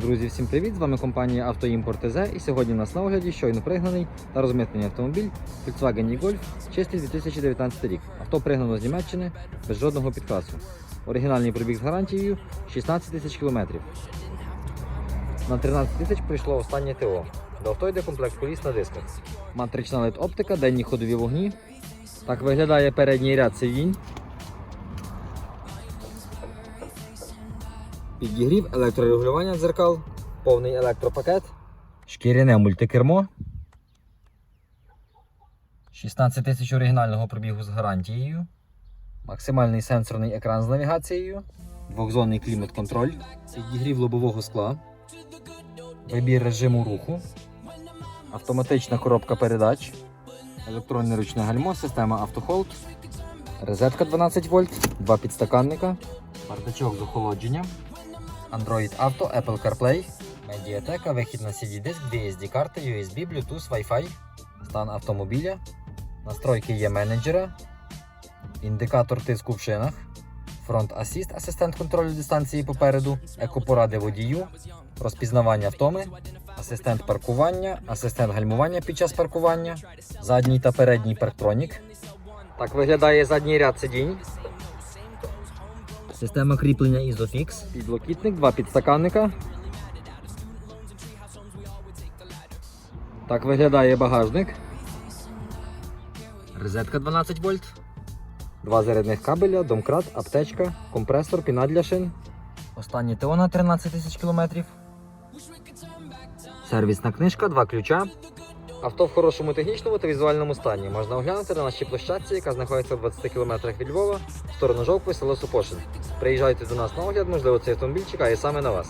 Друзі, всім привіт! З вами компанія Автоімпорт ТЗ і сьогодні у нас на огляді щойно пригнаний та розмитнений автомобіль Volkswagen e-Golf чистий 2019 рік. Авто пригнано з Німеччини без жодного підкрасу. Оригінальний пробіг з гарантією 16 тисяч кілометрів. На 13 тисяч прийшло останнє ТО. До авто йде комплект коліс на дисках. Матрична LED оптика, денні ходові вогні. Так виглядає передній ряд сидінь. Підігрів, електрорегулювання дзеркал, повний електропакет, шкіряне мультикермо. 16 тисяч оригінального пробігу з гарантією. Максимальний сенсорний екран з навігацією. Двохзонний клімат-контроль. Підігрів лобового скла. Вибір режиму руху. Автоматична коробка передач. Електронне ручне гальмо, система автохолд. Розетка 12 вольт, два підстаканника. Бардачок з охолодженням. Android Auto, Apple CarPlay, медіатека, вихід на CD-диск, дві SD-карти, USB, Bluetooth, Wi-Fi, стан автомобіля, настройки є менеджера, індикатор тиску в шинах, фронт асіст, асистент контролю дистанції попереду, екопоради водію, розпізнавання втоми, асистент паркування, асистент гальмування під час паркування, задній та передній парктронік. Так виглядає задній ряд сидінь. Система кріплення Isofix. Підлокітник, два підстаканника. Так виглядає багажник. Розетка 12 вольт. Два зарядних кабеля, домкрат, аптечка, компресор, піна для шин. Останнє ТО на 13 тисяч кілометрів. Сервісна книжка, два ключа. Авто в хорошому технічному та візуальному стані. Можна оглянути на нашій площадці, яка знаходиться в 20 км від Львова, в сторону Жовкви, село Супошин. Приїжджайте до нас на огляд, можливо, цей автомобіль чекає саме на вас.